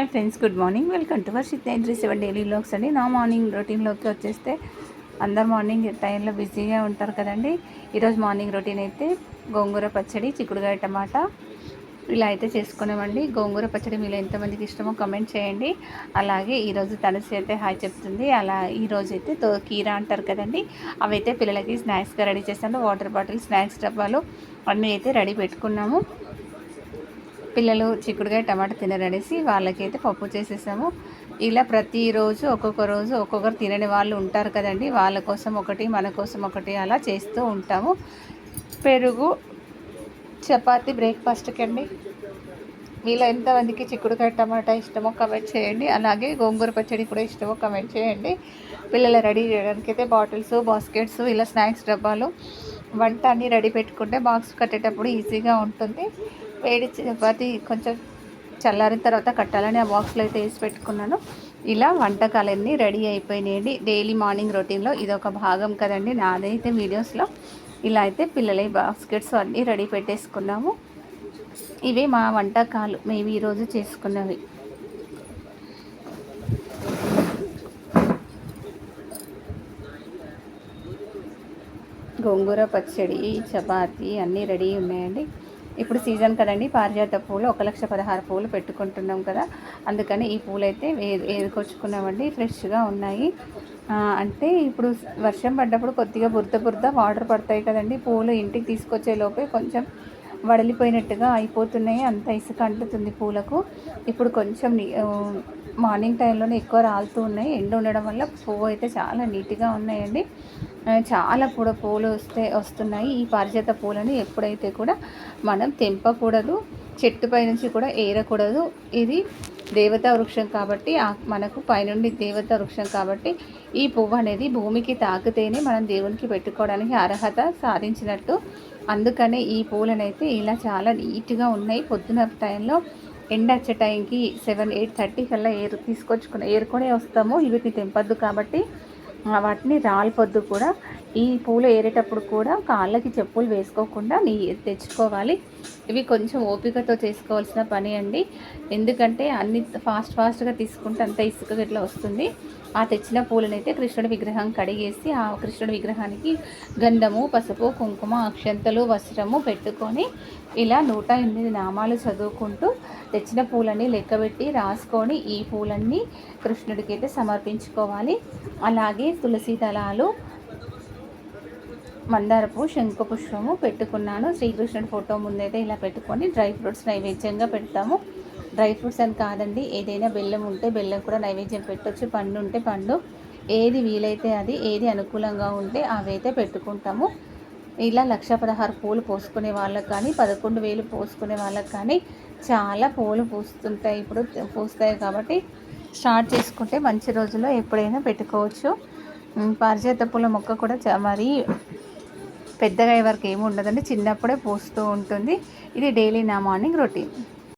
Hi friends good morning. Welcome to Varshith nine three seven daily vlogs అండి. నా morning రొటీన్లోకి వచ్చేస్తే అందరు morning టైంలో బిజీగా ఉంటారు కదండి. ఈరోజు మార్నింగ్ రొటీన్ అయితే గోంగూర పచ్చడి చిక్కుడుగాయ టమాటా ఇలా అయితే చేసుకున్నామండి గోంగూర పచ్చడి మీలో ఎంతమందికి ఇష్టమో కమెంట్ చేయండి. అలాగే ఈరోజు తనసి అయితే హాయ్ చెప్తుంది. అలా ఈరోజు అయితే తో కీరా అంటారు కదండి. అవైతే పిల్లలకి స్నాక్స్గా రెడీ చేస్తాను వాటర్ బాటిల్ స్నాక్స్ డబ్బాలు అన్నీ అయితే రెడీ పెట్టుకున్నాము. పిల్లలు చిక్కుడుగా టమాటా తినరనేసి వాళ్ళకైతే పప్పు చేసేసాము. ఇలా ప్రతిరోజు ఒక్కొక్క రోజు ఒక్కొక్కరు తినని వాళ్ళు ఉంటారు కదండి. వాళ్ళ కోసం ఒకటి మన కోసం ఒకటి అలా చేస్తూ ఉంటాము. పెరుగు చపాతి బ్రేక్ఫాస్ట్కి అండి. మీలో ఎంతమందికి చిక్కుడుకాయ టమాటా ఇష్టమో కమెంట్ చేయండి. అలాగే గోంగూర పచ్చడి కూడా ఇష్టమో కమెంట్ చేయండి. పిల్లలు రెడీ చేయడానికి అయితే బాటిల్స్ బాస్కెట్స్ ఇలా స్నాక్స్ డబ్బాలు వంట అన్నీ రెడీ పెట్టుకుంటే బాక్స్ కట్టేటప్పుడు ఈజీగా ఉంటుంది. వేడి చపాతి కొంచెం చల్లారిన తర్వాత కట్టాలని ఆ బాక్స్లో అయితే వేసి పెట్టుకున్నాను. ఇలా వంటకాలన్నీ రెడీ అయిపోయినాయండి. డైలీ మార్నింగ్ రొటీన్లో ఇది ఒక భాగం కదండి నాదైతే వీడియోస్లో. ఇలా అయితే పిల్లల బాస్కెట్స్ అన్నీ రెడీ పెట్టేసుకున్నాము. ఇవి మా వంటకాలు మేము ఈరోజు చేసుకున్నవి. గోంగూర పచ్చడి చపాతి అన్నీ రెడీ ఉన్నాయండి. ఇప్పుడు సీజన్ కదండి పారిజాత పూలు ఒక లక్ష పదహారు పూలు పెట్టుకుంటున్నాం కదా. అందుకని ఈ పూలు అయితే ఏదుకొచ్చుకున్నామండి ఫ్రెష్గా ఉన్నాయి. అంటే ఇప్పుడు వర్షం పడ్డప్పుడు కొద్దిగా బురద బురద వాటర్ పడతాయి కదండి పూలు ఇంటికి తీసుకొచ్చే లోపే కొంచెం వడలిపోయినట్టుగా అయిపోతున్నాయి అంత ఇసుక అంటుతుంది పూలకు. ఇప్పుడు కొంచెం మార్నింగ్ టైంలోనే ఎక్కువ రాలుతూ ఉన్నాయి ఎండ ఉండడం వల్ల పువ్వు అయితే చాలా నీట్గా ఉన్నాయండి. చాలా కూడా పూలు వస్తే వస్తున్నాయి. ఈ పారిజాత పూలని ఎప్పుడైతే కూడా మనం తెంపకూడదు చెట్టుపై నుంచి కూడా ఏరకూడదు. ఇది దేవతా వృక్షం కాబట్టి మనకు పైనుండి దేవతా వృక్షం కాబట్టి ఈ పువ్వు అనేది భూమికి తాకితేనే మనం దేవునికి పెట్టుకోవడానికి అర్హత సాధించినట్టు. అందుకనే ఈ పూలనైతే ఇలా చాలా నీట్గా ఉన్నాయి. పొద్దున టైంలో ఎండ వచ్చే టైంకి సెవెన్ ఎయిట్ థర్టీ కల్లా ఏరు తీసుకొచ్చుకుని ఏరుకొనే వస్తాము. వీటిని తెంపద్దు కాబట్టి వాటిని రాలిపొద్దు కూడా ఈ పూలు ఏరేటప్పుడు కూడా కాళ్ళకి చెప్పులు వేసుకోకుండా నీ తెచ్చుకోవాలి. ఇవి కొంచెం ఓపికతో చేసుకోవాల్సిన పని అండి. ఎందుకంటే అన్ని ఫాస్ట్ ఫాస్ట్గా తీసుకుంటే అంత ఇసుక ఇట్లా వస్తుంది. ఆ తెచ్చిన పూలనైతే కృష్ణుడి విగ్రహం కడిగేసి ఆ కృష్ణుడి విగ్రహానికి గంధము పసుపు కుంకుమ అక్షంతలు వస్త్రము పెట్టుకొని ఇలా నూట ఎనిమిది నామాలు చదువుకుంటూ తెచ్చిన పూలన్నీ లెక్కబెట్టి రాసుకొని ఈ పూలన్నీ కృష్ణుడికి అయితే సమర్పించుకోవాలి. అలాగే తులసి దళాలు మందారపు శంఖ పుష్పము పెట్టుకున్నాను. శ్రీకృష్ణుడి ఫోటో ముందైతే ఇలా పెట్టుకొని డ్రై ఫ్రూట్స్ నైవేద్యంగా పెడతాము. డ్రై ఫ్రూట్స్ అని కాదండి. ఏదైనా బెల్లం ఉంటే బెల్లం కూడా నైవేద్యం పెట్టవచ్చు పండు ఉంటే పండు. ఏది వీలైతే అది ఏది అనుకూలంగా ఉంటే అవైతే పెట్టుకుంటాము. ఇలా లక్ష పదహారు పూలు పోసుకునే వాళ్ళకి కానీ పదకొండు వేలు పోసుకునే వాళ్ళకి కానీ చాలా పూలు పూస్తుంటాయి. ఇప్పుడు పూస్తాయి కాబట్టి స్టార్ట్ చేసుకుంటే మంచి రోజుల్లో ఎప్పుడైనా పెట్టుకోవచ్చు. పారిజాత పూల మొక్క కూడా మరీ పెద్దగా వరకు ఏమి ఉండదండి. చిన్నప్పుడే పూస్తూ ఉంటుంది. ఇది డైలీ నా మార్నింగ్ రొటీన్.